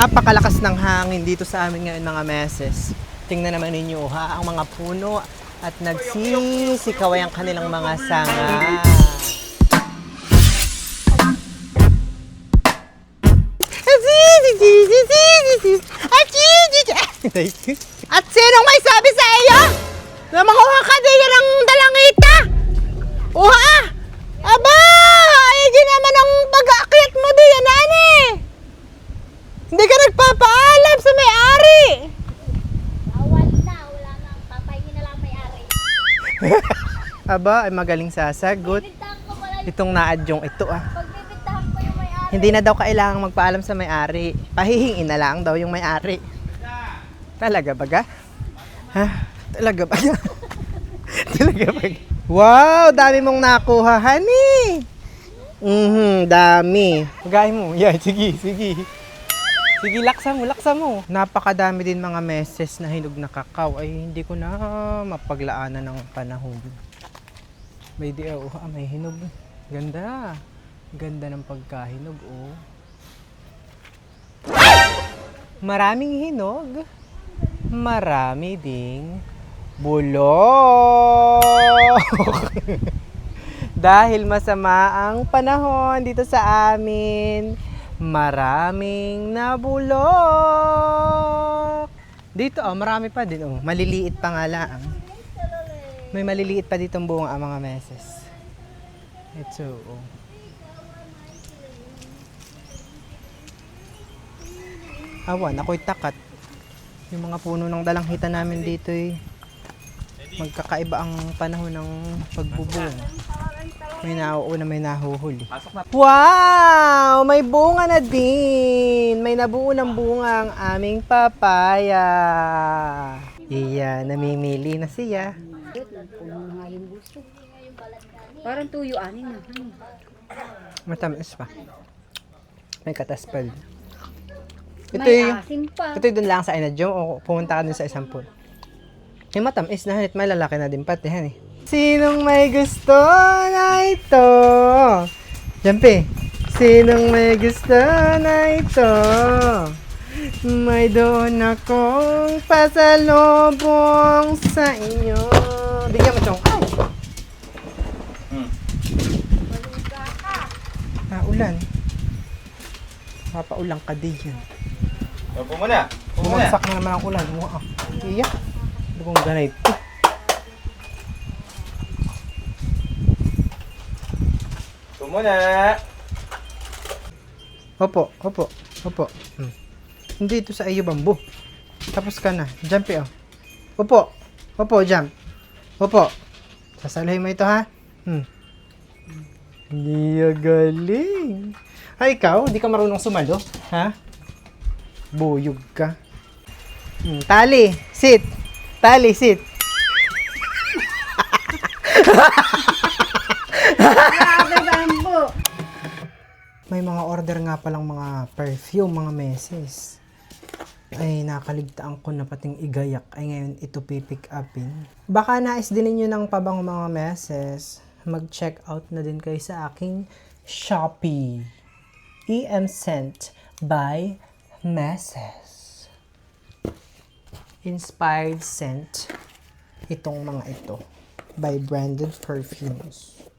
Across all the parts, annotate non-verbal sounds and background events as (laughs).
Napakalakas ng hangin dito sa amin ngayon mga meses. Tingnan naman ninyo ha, ang mga puno at nagsisikaway ang kanilang mga sanga. At sinong may sabi sa iyo? Na makuha ka din ng dalangita? Uha! Aba! Ay, di naman ang pag-aakyat mo di yan, ani! Hindi ka nagpapaalam sa may-ari! Bawal na, wala na. Papayin na lang may-ari. (laughs) Aba, ay magaling sasagot. Bibintahan ko pala, Itong naadyong ito ah. pagbibintahan ko yung may-ari. Hindi na daw kailangang magpaalam sa may-ari. Pahihingin na lang daw yung may-ari. Talaga ba ga? Ha? Talaga ba ga? (laughs) Talaga ba ga? Wow, dami mong nakuha, honey. Mhm, dami. Gaya mo. Yeah, sige, sige. Sige, laksa mo, laksa mo. Napakadami din mga meses na hinog na kakao. Ay, hindi ko na mapaglaanan ng panahon. May di, oh, ah, may hinog. Ganda. Ganda ng pagkahinog, oh. Maraming hinog. Marami ding bulok. (laughs) Dahil masama ang panahon dito sa amin, maraming nabulok. Dito, oh, marami pa din, oh. Maliliit pa nga lang. May maliliit pa ditong bunga ang mga meses. Ito, oh. Awan, ako'y takat. Yung mga puno ng dalanghita namin dito eh. Magkakaiba ang panahon ng pagbubong. May nauuna, may nahuhuli. Wow! May bunga na din! May nabuo ng bunga ang aming papaya. Iya, namimili na siya. Yung. Parang tuyo anin na. Matamis pa. May kataspal. Ito May yung... asim pa. Ito dun lang sa inadyo o pumunta ka dun sa isang pool. Yung matamis na hanit, may lalaki na din pati han eh. Sinong may gusto na ito? Jampi. Sinong may gusto na ito? May doon akong pasalubong sa inyo. Bigyan mo chong. Ay! Ah, ulan. Papaulang ka din yan. Upo muna. Bumagsak na naman ang ulan. Wow. Iya. Ano kung ganito? Upo muna. Opo, opo, opo. Hmm. Hindi ito sa iyo bambu. Tapos ka na. Jump eh, oh. Opo. Opo, jump. Opo. Sasalahin mo ito ha. Hmm. Hindi ya galing. Ay, ikaw, hindi ka marunong sumalo. Ha? Buyog ka. Hmm, tali, sit. Tali, sit. (laughs) May mga order nga palang mga perfume, mga meses. Ay, nakaligtaan ko na pating igayak. Ay, ngayon ito pipick upin. Baka nais din ninyo ng pabango mga meses. Mag-check out na din kayo sa aking Shopee. EM Scent by Meses. Inspired scent. Itong mga ito. By Branded Perfumes.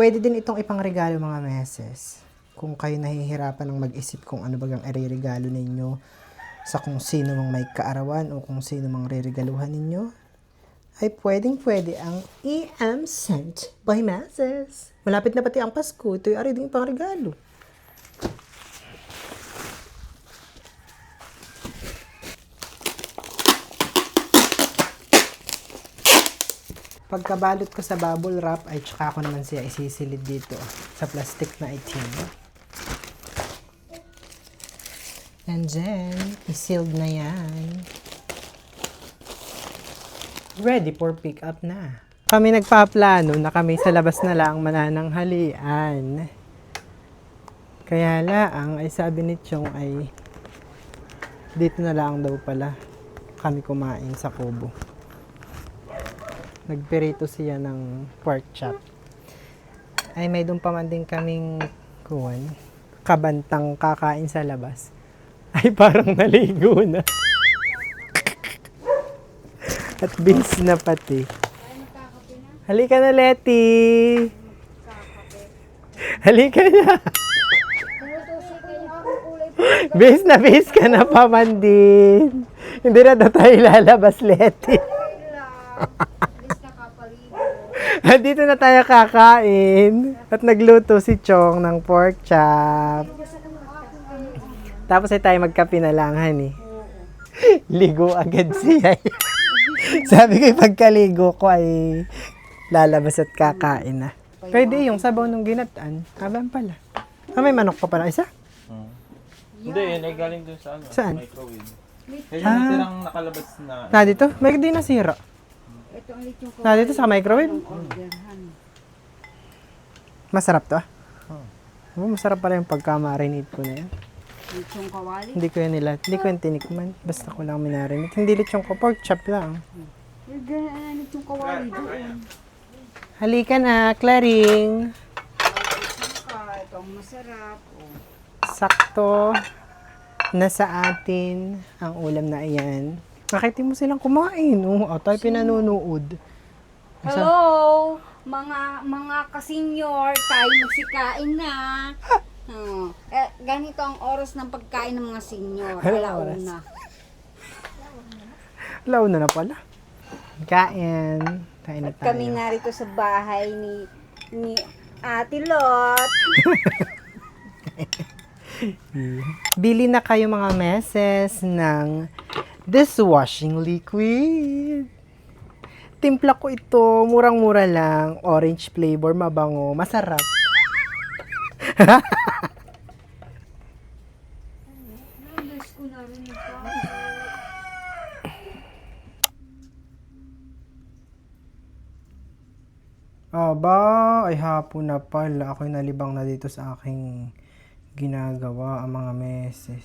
Pwede din itong ipangregalo mga meses. Kung kayo nahihirapan ng mag-isip kung ano bagang ireregalo ninyo sa kung sino mang may kaarawan o kung sino mang reregaluhan ninyo, ay pwedeng pwede ang EM Scent by Meses. Malapit na pati ang Pasko. Ito'y ari din pangregalo. Pagkabalot ko sa bubble wrap, ay tsaka ko naman siya isisilid dito sa plastic na itim. And then, isealed na yan. Ready for pick up na. Kami nagpaplano na kami sa labas na lang manananghalian. Kaya laang ay sabi ni Chong ay dito na lang daw pala kami kumain sa kubo. Nagperito siya ng pork chop. Ay may doon pa man din kaming kuwan, kabantang kakain sa labas. (laughs) Ay, parang naligo na. (laughs) At bis na pati. Halika na, Leti. (laughs) Halika na. Bis na bis ka na pa man din. Hindi na tayo lalabas, Leti. Dito na tayo kakain. At nagluto si Chong ng pork chop. Tapos ay tayo magkape na lang, honey. (laughs) Ligo agad siya. (laughs) Sabi ko, pagkaligo ko ay lalabas at kakain na. Pwede yung sabaw ng ginataan. Habang pala. Ah, may manok pa pala. Isa? Hindi, yun ay galing dun sa ano, Saan? microwave. Kaya yung Ah. nakalabas na, Na dito? May di nasira. Ito ang lechong ko. Na dito sa microwave. Masarap to ah. Oh, masarap pala yung pagka-marinate ko na yan. Lechong kawali. Hindi ko yan nila, hindi ko yan tinikman. Basta ko lang minarinate. Hindi lechong ko, pork chop lang. Eh, ganyan lechong kawali doon. Halika na, Claring. Ito masarap. Oh. Sakto na sa atin ang ulam na iyan. Nakita mo silang kumain. Oo, oh, tayo pinanunood. Hello, mga mga kasenyor, tayo magsikain na. (laughs) Oh, eh, ganito ang oras ng pagkain ng mga senyor. Anong oras? Alauna. Law na na pala. Kain. Kain na tayo. Kami narito sa bahay ni ni Ate Lot. (laughs) (laughs) Bili na kayo mga meses ng dishwashing liquid. Timpla ko ito, murang-mura lang, orange flavor, mabango, masarap. (laughs) Aba, ay hapon na pala. Ako'y nalibang na dito sa aking ginagawa ang mga meses.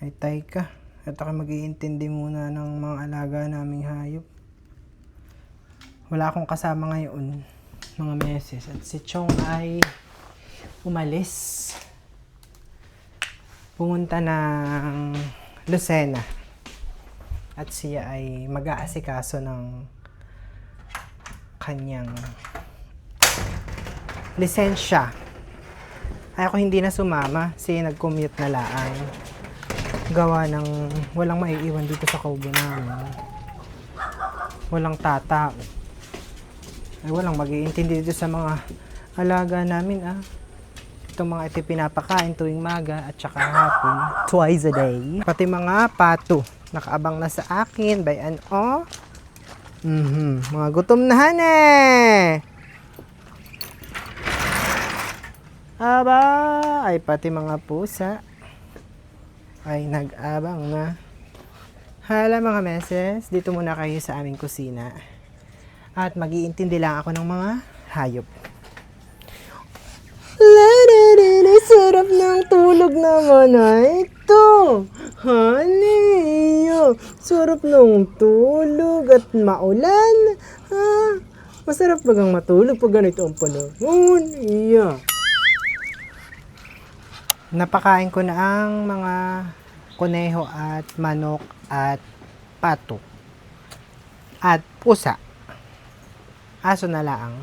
Ay, tay ka. At ako mag-iintindi muna ng mga alaga naming hayop. Wala akong kasama ngayon, mga meses. At si Chong ay umalis. Pumunta ng Lucena. At siya ay mag-aasikaso ng kanyang lisensya. Ako hindi na sumama kasi nag-commute na lang. Gawa ng walang maiiwan dito sa kaubo namin. Walang tatao. Ay walang mag-iintindi dito sa mga alaga namin ah. Itong mga ito pinapakain tuwing maga at saka hapon. Twice a day. Pati mga pato. Nakaabang na sa akin by an oh. Mhm. Mga gutom na hane. Aba, ay pati mga pusa ay nag-abang na. Hala mga meses, dito muna kayo sa aming kusina. At mag-iintindi lang ako ng mga hayop. Ladadada, sarap ng tulog naman na ito. Honey, sarap ng tulog at maulan. Ha? Masarap bagang matulog pag ganito ang panahon. Iya. Napakain ko na ang mga kuneho at manok at pato. At pusa. Aso na lang.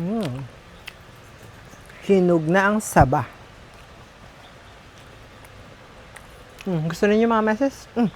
Hmm. Hinog na ang saba. Hmm, gusto ninyo mga meses? Hmm.